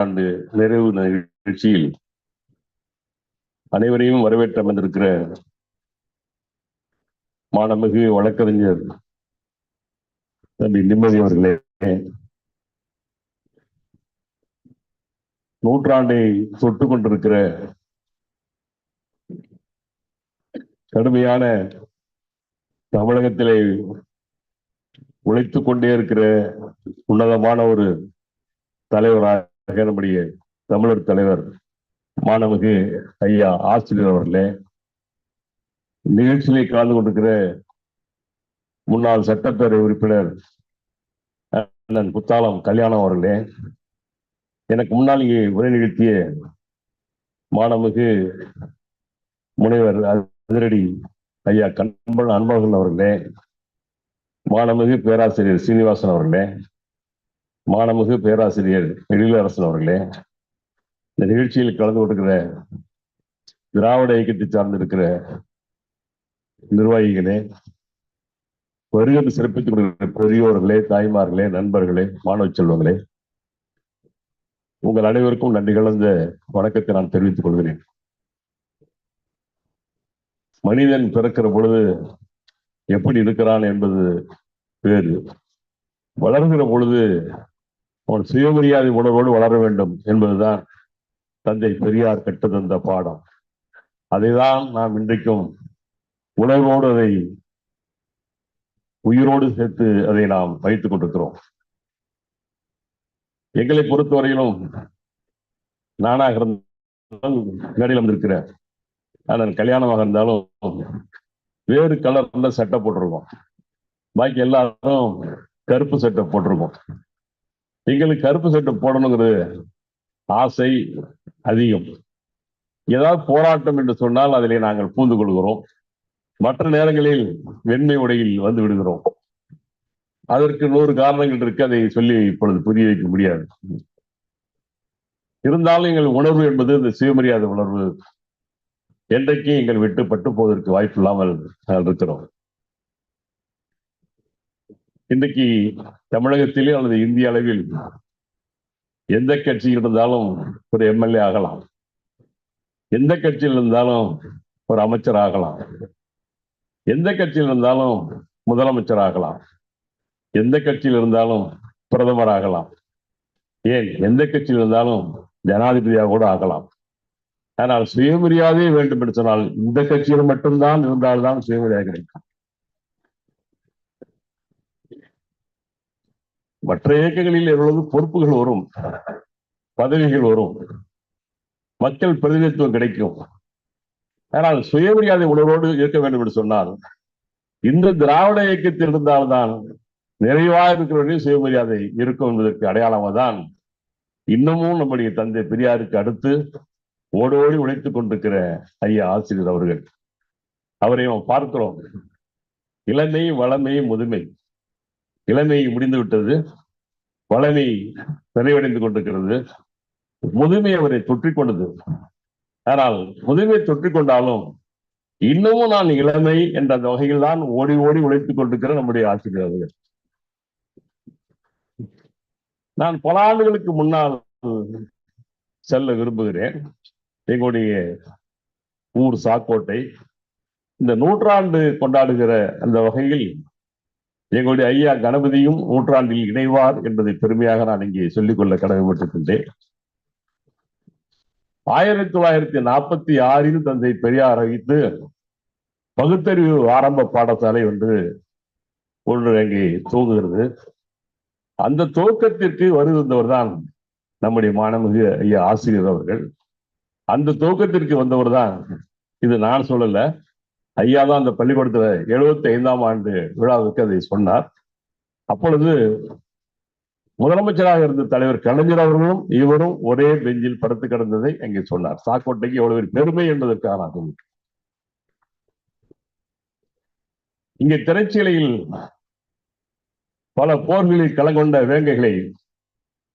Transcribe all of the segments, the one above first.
ஆண்டு நிறைவு நிகழ்ச்சியில் அனைவரையும் வரவேற்று அமர்ந்திருக்கிற மாணமிகு வழக்கறிஞர் தம்பி நிம்மதி அவர்களே நூற்றாண்டை தொட்டு கொண்டிருக்கிற கடுமையான தமிழகத்திலே உழைத்துக் கொண்டே இருக்கிற உன்னதமான ஒரு தலைவராக நம்முடைய தமிழர் தலைவர் மாணவகு ஐயா ஆசிரியர் அவர்களே நிகழ்ச்சியிலே கலந்து கொண்டிருக்கிற முன்னாள் சட்டப்பேரவை உறுப்பினர் அண்ணன் புத்தாளம் கல்யாணம் அவர்களே எனக்கு முன்னால் இங்கே உரை நிகழ்த்திய மாணவகு முனைவர் அதிரடி ஐயா கண்பன் அன்பழகன் அவர்களே மாணமிகு பேராசிரியர் சீனிவாசன் அவர்களே மாணமிகு பேராசிரியர் எழிலரசன் அவர்களே இந்த நிகழ்ச்சியில் கலந்து கொண்டிருக்கிற திராவிட இயக்கத்தை சார்ந்திருக்கிற நிர்வாகிகளே வருகை சிறப்பித்துக் கொண்டிருக்கிற பெரியோர்களே தாய்மார்களே நண்பர்களே மாணவ செல்வங்களே உங்கள் அனைவருக்கும் நன்றி கலந்த வணக்கத்தை நான் தெரிவித்துக் கொள்கிறேன். மனிதன் பிறக்கிற பொழுது எப்படி இருக்கிறான் என்பது வேறு. வளர்கிற பொழுது அவன் சுயமரியாதை உணர்வோடு வளர வேண்டும் என்பதுதான் தந்தை பெரியார் கற்றுத்தந்த பாடம். அதைதான் நாம் இன்றைக்கும் உணர்வோடு அதை உயிரோடு சேர்த்து அதை நாம் வைத்துக் கொண்டிருக்கிறோம். எங்களை பொறுத்தவரையிலும் நானாக இருந்தாலும் மேடையில் வந்திருக்கிற நான் கல்யாணமாக இருந்தாலும் வேறு கலர்ல சட்டை போட்டிருக்கோம். பாக்கி எல்லாரும் கருப்பு சட்டை போட்டிருக்கோம். எங்களுக்கு கருப்பு சட்டை போடணுங்கிறது ஆசை அதிகம். ஏதாவது போராட்டம் என்று சொன்னால் அதிலே நாங்கள் பூந்து கொள்கிறோம். மற்ற நேரங்களில் வெண்மை உடையில் வந்து விடுகிறோம். அதற்கு நூறு காரணங்கள் இருக்கு அதை சொல்லி இப்பொழுது புரிய வைக்க முடியாது. இருந்தாலும் எங்கள் உணர்வு என்பது இந்த சுயமரியாதை உணர்வு என்றைக்கும் எங்கள் விட்டு பட்டு போவதற்கு வாய்ப்பு இல்லாமல் இருக்கிறோம். இன்றைக்கு தமிழகத்திலே அல்லது இந்திய அளவில் எந்த கட்சியில் இருந்தாலும் ஒரு எம்எல்ஏ ஆகலாம். எந்த கட்சியில் இருந்தாலும் ஒரு அமைச்சர் ஆகலாம். எந்த கட்சியில் இருந்தாலும் முதலமைச்சர் ஆகலாம். எந்த கட்சியில் இருந்தாலும் பிரதமர் ஆகலாம். ஏன்? எந்த கட்சியில் இருந்தாலும் ஜனாதிபதியாக கூட ஆகலாம். ஆனால் சுயமரியாதை வேண்டும் என்று சொன்னால் இந்த கட்சியில் மட்டும்தான் இருந்தால்தான் சுயமரியாதை கிடைக்கும். மற்ற இயக்கங்களில் எவ்வளவு பொறுப்புகள் வரும் பதவிகள் வரும் மக்கள் பிரதிநிதித்துவம் கிடைக்கும். ஆனால் சுயமரியாதை உணர்வோடு இருக்க வேண்டும் என்று சொன்னால் இந்த திராவிட இயக்கத்தில் இருந்தால்தான் நிறைவாக இருக்கிறவர்களே சுயமரியாதை இருக்கும் என்பதற்கு அடையாளமாக தான் இன்னமும் நம்முடைய தந்தை பெரியாருக்கு அடுத்து ஓடோடி உழைத்துக் கொண்டிருக்கிற ஐயா ஆசிரியர் அவர்கள். அவரை பார்க்கிறோம். இளமை வளமை முதுமை. இளமை முடிந்து விட்டது. வளமை நிறைவடைந்து கொண்டிருக்கிறது. முதுமை அவரை தொற்றிக் கொண்டது. ஆனால் முதுமை தொற்றிக் கொண்டாலும் இன்னமும் நான் இளமை என்ற அந்த வகையில் தான் ஓடி ஓடி உழைத்துக் கொண்டிருக்கிற நம்முடைய ஆசிரியர்கள் அவர்கள். நான் பல ஆண்டுகளுக்கு முன்னால் செல்ல விரும்புகிறேன். எங்களுடைய ஊர் சாக்கோட்டை. இந்த நூற்றாண்டு கொண்டாடுகிற அந்த வகையில் எங்களுடைய ஐயா கணபதியும் நூற்றாண்டில் இணைவார் என்பதை பெருமையாக நான் இங்கே சொல்லிக்கொள்ள கடமைப்பட்டிருக்கின்றேன். ஆயிரத்தி தொள்ளாயிரத்தி நாற்பத்தி ஆறில் தந்தை பெரியார் அறிவித்து பகுத்தறிவு ஆரம்ப பாடசாலை ஒன்று ஒன்று அங்கே தூங்குகிறது அந்த துவக்கத்திற்கு வருகின்றவர் தான் நம்முடைய மாணமிகு ஐயா ஆசிரியர் அவர்கள். அந்த துவக்கத்திற்கு வந்தவர் தான் இது நான் சொல்லல. ஐயா தான் அந்த பள்ளிக்கூடத்துல எழுபத்தி ஐந்தாம் ஆண்டு விழாவுக்கு அதை சொன்னார். அப்பொழுது முதலமைச்சராக இருந்த தலைவர் கலைஞர் அவர்களும் இவரும் ஒரே பெஞ்சில் படுத்து கிடந்ததை அங்கே சொன்னார். சாக்கோட்டைக்கு எவ்வளவு பெருமை என்பதற்கான இங்கே திரைச்சிலையில் பல போர்களில் கலங்கொண்ட வேங்கைகளை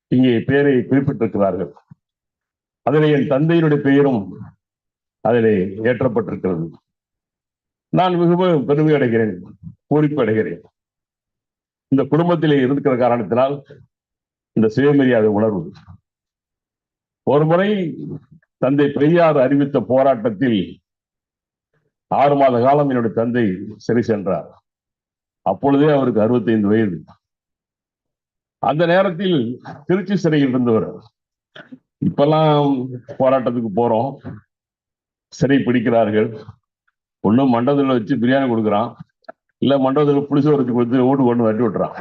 இங்கே பெயரை குறிப்பிட்டிருக்கிறார்கள். அதில் என் தந்தையினுடைய பெயரும் அதிலே ஏற்றப்பட்டிருக்கிறது. நான் மிகவும் பெருமை அடைகிறேன் பூரிப்பு அடைகிறேன் இந்த குடும்பத்திலே இருக்கிற காரணத்தினால் இந்த சுயமரியாதை உணர்வு. ஒரு முறை தந்தை பெரியார் அறிவித்த போராட்டத்தில் ஆறு மாத காலம் என்னுடைய தந்தை சிறை சென்றார். அப்பொழுதே அவருக்கு 65 வயது. அந்த நேரத்தில் திருச்சி சிறையில் இருந்தவர். இப்பெல்லாம் போராட்டத்துக்கு போறோம். சிறை பிடிக்கிறார்கள். ஒண்ணும் மண்டபத்தில் வச்சு பிரியாணி கொடுக்குறான். இல்ல மண்டபத்தில் புளிச வச்சு கொடுத்து ஓட்டு கொண்டு வட்டி விட்டுறான்.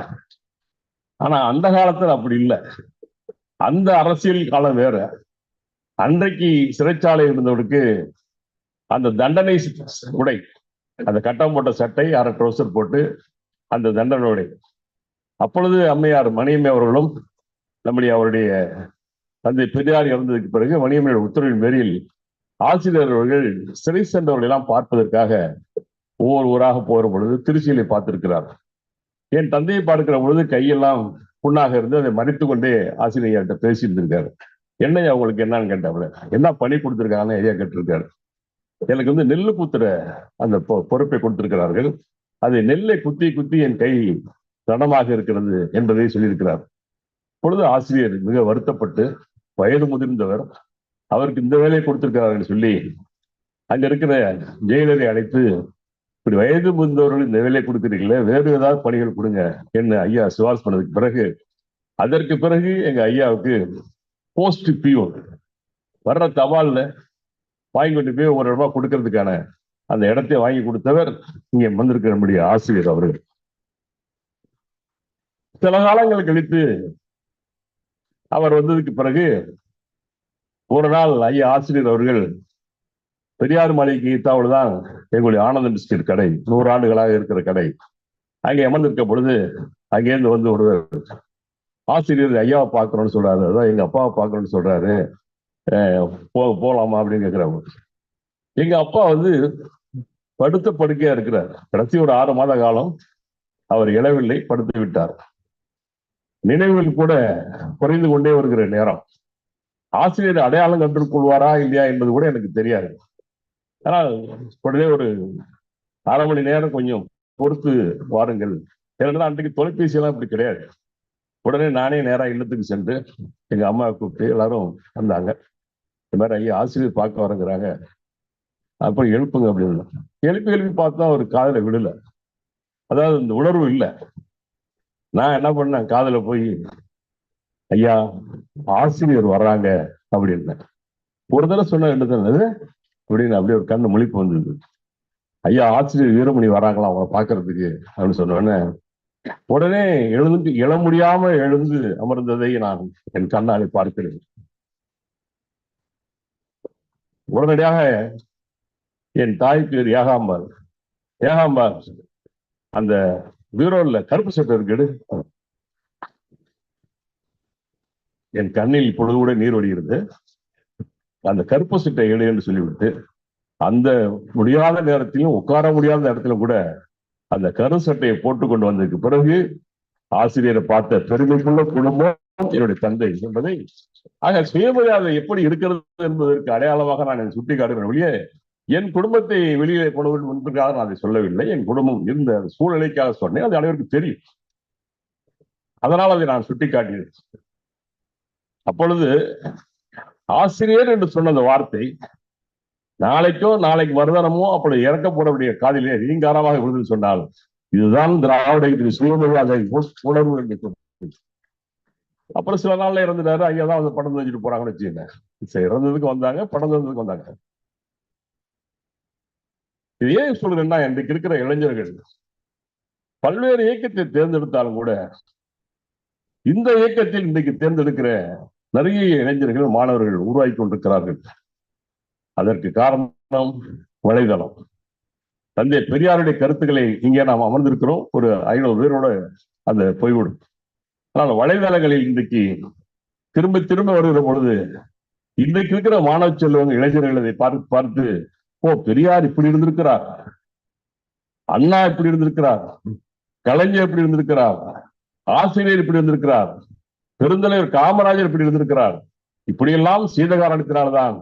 ஆனா அந்த காலத்துல அப்படி இல்லை. அந்த அரசியல் காலம் வேற. அன்றைக்கு சிறைச்சாலை இருந்தவருக்கு அந்த தண்டனை உடை அந்த கட்டம் போட்ட சட்டை அரை ட்ரௌசர் போட்டு அந்த தண்டனை உடை. அப்பொழுது அம்மையார் மணியம்மை அவர்களும் நம்முடைய அவருடைய தந்தை பெரியார் இறந்ததுக்கு பிறகு மணியம்மையோட உத்தரவின் பேரில் ஆசிரியர் அவர்கள் சிறை சென்றவர்களை எல்லாம் பார்ப்பதற்காக ஒவ்வொரு ஊராக போகிற பொழுது திருச்சியிலே பார்த்திருக்கிறார். என் தந்தையை பார்க்கிற பொழுது கையெல்லாம் புண்ணாக இருந்து அதை மறித்து கொண்டே ஆசிரியர்கிட்ட பேசிட்டு இருக்காரு என்னையா அவங்களுக்கு என்னன்னு கேட்டாப்புல என்ன பணி கொடுத்துருக்காங்கன்னு ஐயா கேட்டிருக்காரு. எனக்கு வந்து நெல்லு குத்துற அந்த பொ- பொறுப்பை கொடுத்திருக்கிறார்கள். அதை நெல்லை குத்தி குத்தி என் கை தடமாக இருக்கிறது என்பதை சொல்லியிருக்கிறார். பொழுது ஆசிரியர் மிக வருத்தப்பட்டு வயது முதிர்ந்தவர் அவருக்கு இந்த வேலையை கொடுத்திருக்கிறார்கள் சொல்லி அங்க இருக்கிற ஜெயிலரை அழைத்து இப்படி வயது முந்தவர்கள் இந்த வேலையை கொடுக்குறீங்களே வேறு ஏதாவது பணிகள் கொடுங்க என்ன ஐயா சிபாரிசு பண்ணதுக்கு பிறகு அதற்கு பிறகு எங்க ஐயாவுக்கு போஸ்ட் பியூன் வர்ற தபால்ல வாங்கி கொண்டு போய் ஒரு ரூபாய் கொடுக்கறதுக்கான அந்த இடத்தை வாங்கி கொடுத்தவர் இங்க வந்திருக்கிற நம்முடைய ஆசிரியர் அவர்கள். சில காலங்கள் கழித்து அவர் வந்ததுக்கு பிறகு ஒரு நாள் ஐயா ஆசிரியர் அவர்கள் பெரியார் மலைக்கு ஈத்தாவில் தான் எங்களுடைய ஆனந்த பிஸ்கட் கடை நூறு ஆண்டுகளாக இருக்கிற கடை. அங்கே அமர்ந்திருக்க பொழுது அங்கேருந்து வந்து ஒரு ஆசிரியர் ஐயாவை பார்க்கணும்னு சொல்றாரு. அதான் எங்க அப்பாவை பார்க்கணும்னு சொல்றாரு. அஹ் போ போலாமா அப்படின்னு கேட்கிறாங்க எங்க அப்பா வந்து படுத்த படுக்கையா இருக்கிறார். கடைசி ஒரு ஆறு மாத காலம் அவர் இழவில்லை படுத்து விட்டார். நினைவில் கூட குறைந்து கொண்டே வருகிற நேரம். ஆசிரியர் அடையாளம் கண்டு கொள்வாரா இல்லையா என்பது கூட எனக்கு தெரியாது. ஆனால் உடனே ஒரு அரை மணி நேரம் கொஞ்சம் பொறுத்து வாருங்கள். ஏன்னா அன்றைக்கு தொலைபேசி எல்லாம் இப்படி கிடையாது. உடனே நானே நேரா இல்லத்துக்கு சென்று எங்க அம்மாவை கூப்பிட்டு எல்லாரும் வந்தாங்க. இந்த மாதிரி ஐயா ஆசிரியர் பார்க்க வரங்கிறாங்க. அப்புறம் எழுப்புங்க அப்படின்னு. எழுப்பி எழுப்பி பார்த்தா ஒரு காதுல விடலை. அதாவது இந்த உணர்வு இல்லை. நான் என்ன பண்ணேன்? காதுல போய் ஐயா ஆசிரியர் வர்றாங்க அப்படின்னு. ஒரு தடவை சொன்ன ரெண்டு தடவை அப்படின்னு அப்படியே ஒரு கண்ணு முழிப்பு வந்தது. ஐயா ஆசிரியர் வீரமணி வராங்களா அவங்கள பாக்குறதுக்கு? அப்படின்னு சொன்ன உடனே உடனே எழுந்து எழ முடியாம எழுந்து அமர்ந்ததை நான் என் கண்ணாலே பார்க்கிறேன். உடனடியாக என் தாய் பேர் ஏகாம்பாள். ஏகாம்பாள் அந்த பீரோல கருப்பு சட்டை இருக்குது என் கண்ணில் இப்பொழுது கூட நீர் வடிகிறது அந்த கருப்பு சட்டை எடு என்று சொல்லிவிட்டு அந்த முடியாத நேரத்திலும் உட்கார முடியாத இடத்துல கூட அந்த கரு சட்டையை போட்டு கொண்டு வந்ததுக்கு பிறகு ஆசிரியரை பார்த்த பெருமைக்குள்ள குடும்பம் என்னுடைய தந்தை என்பதை ஆக சுயமரியாதை எப்படி இருக்கிறது என்பதற்கு அடையாளமாக நான் சுட்டி காட்டுகிறேன் வெளியே என் குடும்பத்தை வெளியே கொண்டு வேண்டும் என்பதற்காக நான் அதை சொல்லவில்லை. என் குடும்பம் இருந்த சூழ்நிலைக்காக சொன்னேன். அது அனைவருக்கும் தெரியும். அதனால் அதை நான் சுட்டி காட்டினேன். அப்பொழுது ஆசிரியர் என்று சொன்ன அந்த வார்த்தை நாளைக்கோ நாளைக்கு மறுதனமோ அப்படி இறக்கப்படக்கூடிய காதிலே ரீங்காரமாக விழுந்து சொன்னால் இதுதான் திராவிட இது சுயமரியாதை உணர்வு என்று சொன்னது. அப்புறம் சில நாள்ல இறந்துட்டாரு. ஐயா தான் வந்து படம் வச்சுட்டு போறாங்கன்னு வச்சுக்கோங்க. இறந்ததுக்கு வந்தாங்க படம் தந்ததுக்கு வந்தாங்க. இது ஏன் சொல்றேன்னா இன்றைக்கு இருக்கிற இளைஞர்கள் பல்வேறு இயக்கத்தை தேர்ந்தெடுத்தாலும் கூட இந்த இயக்கத்தில் இன்றைக்கு தேர்ந்தெடுக்கிற நிறைய இளைஞர்கள் மாணவர்கள் உருவாக்கி கொண்டிருக்கிறார்கள். அதற்கு காரணம் வலைதளம். தந்தை பெரியாருடைய கருத்துக்களை இங்கே நாம் அமர்ந்திருக்கிறோம். ஒரு ஐநூறு பேரோட அந்த போய்விடும் ஆனால் வலைதளங்களில் இன்றைக்கு திரும்ப திரும்ப வருகிற பொழுது இன்றைக்கு இருக்கிற மாணவ செல்வங்க இளைஞர்கள் அதை பார்த்து பார்த்து ஓ பெரியார் இப்படி இருந்திருக்கிறார். அண்ணா இப்படி இருந்திருக்கிறார். கலைஞர் இப்படி இருந்திருக்கிறார். ஆசிரியர் இப்படி இருந்திருக்கிறார். பெருந்தலைவர் காமராஜர் இப்படி இருந்திருக்கிறார் இப்படியெல்லாம் சீதகாரணத்தினால்தான்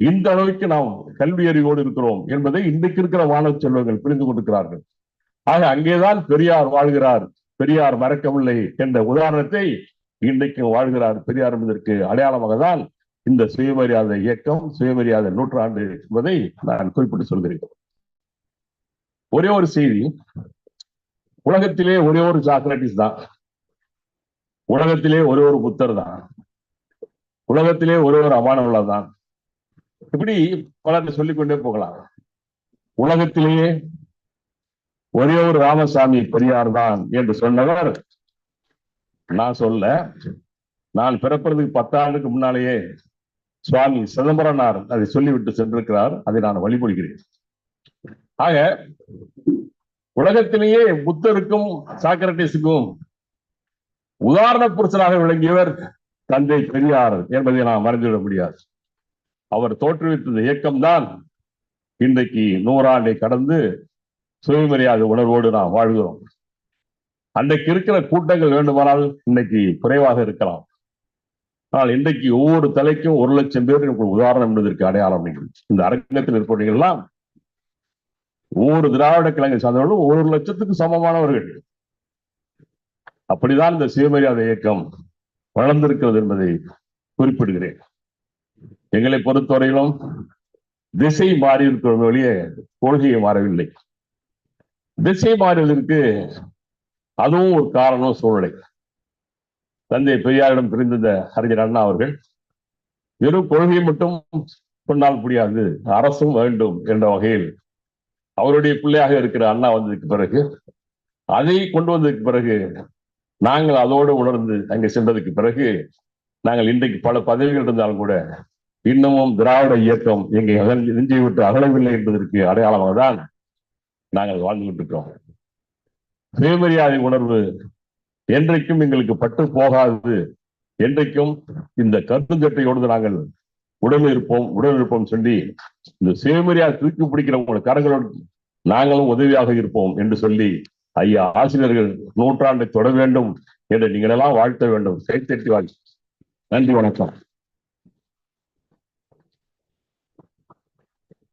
இந்த அளவுக்கு நாம் கல்வி அறிவோடு இருக்கிறோம் என்பதை இன்றைக்கு இருக்கிற மாணவ செல்வங்கள் புரிந்து கொண்டிருக்கிறார்கள். ஆக அங்கேதான் பெரியார் வாழ்கிறார். பெரியார் மறக்கவில்லை என்ற உதாரணத்தை இன்றைக்கு வாழ்கிறார் பெரியார் என்பதற்கு அடையாளமாக தான் இந்த சுயமரியாதை இயக்கம் சுயமரியாதை நூற்றாண்டு என்பதை நான் குறிப்பிட்டு சொல்கிறேன். ஒரே ஒரு செய்தி உலகத்திலே ஒரே ஒரு சாக்லேட்டிஸ் தான். உலகத்திலே ஒரே ஒரு புத்தர் தான் உலகத்திலே ஒரே ஒரு அமானவளா தான் இப்படி பலர் சொல்லிக்கொண்டே போகலாம். உலகத்திலேயே ஒரே ஒரு ராமசாமி பெரியார் தான் என்று சொன்னவர் நான் சொல்ல நான் பிறப்பதற்கு பத்தாண்டுக்கு முன்னாலேயே சுவாமி சிதம்பரனார் அதை சொல்லிவிட்டு சென்றிருக்கிறார். அதை நான் வழிபடுகிறேன். ஆக உலகத்திலேயே புத்தருக்கும் சாக்ரட்டிஸுக்கும் உதாரண புருஷனாக விளங்கியவர் தந்தை பெரியார் என்பதை நாம் மறந்துவிட முடியாது. அவர் தோற்றுவித்த இயக்கம்தான். இன்றைக்கு நூறாண்டை கடந்து சுயமரியாதை உணர்வோடு நாம் வாழ்கிறோம். அன்றைக்கு இருக்கிற கூட்டங்கள் வேண்டுமானால் இன்னைக்கு குறைவாக இருக்கலாம். ஆனால் இன்றைக்கு ஒவ்வொரு தலைக்கும் ஒரு லட்சம் பேர் உதாரணம் என்பதற்கு அடையாளம் நீங்கள். இந்த அரங்கத்தில் இருப்பவர்கள்லாம் ஒவ்வொரு திராவிட கிழங்கு சார்ந்தவர்களும் ஒரு லட்சத்துக்கு சமமானவர்கள். அப்படிதான் இந்த சுயமரியாதை இயக்கம் வளர்ந்திருக்கிறது என்பதை குறிப்பிடுகிறேன். எங்களை பொறுத்தவரையிலும் திசை மாறி இருக்கிற வழியே கொள்கையை மாறவில்லை. திசை மாறுவதற்கு அதுவும் ஒரு காரணம் சூழ்நிலை. தந்தை பெரியாரிடம் பிரிந்திருந்த அறிஞர் அண்ணா அவர்கள் வெறும் கொள்கை மட்டும் சொன்னால் முடியாது அரசும் வேண்டும் என்ற வகையில் அவருடைய பிள்ளையாக இருக்கிற அண்ணா வந்ததுக்கு பிறகு அதை கொண்டு வந்ததுக்கு பிறகு நாங்கள் அதோடு உணர்ந்து அங்கே சென்றதுக்கு பிறகு நாங்கள் இன்றைக்கு பல பதவிகள் இருந்தாலும் கூட இன்னமும் திராவிட இயக்கம் எங்களை அகல் நெஞ்சை விட்டு அகலவில்லை என்பதற்கு அடையாளமாக தான் நாங்கள் வாழ்ந்து கொண்டிருக்கிறோம். சுயமரியாதை உணர்வு என்றைக்கும் எங்களுக்கு பட்டு போகாது. என்றைக்கும் இந்த கருத்துச்சட்டையோடு நாங்கள் உடல் இருப்போம் உடல் இருப்போம் சொல்லி இந்த சுயமரியாதை தூக்கி பிடிக்கிறவங்களோட கரங்களோடு நாங்களும் உதவியாக இருப்போம் என்று சொல்லி ஐயா ஆசிரியர்கள் நூற்றாண்டை தொட வேண்டும் என்று நீங்களெல்லாம் வாழ்த்த வேண்டும். கைத்தட்டி வாழ்த்து. நன்றி வணக்கம்.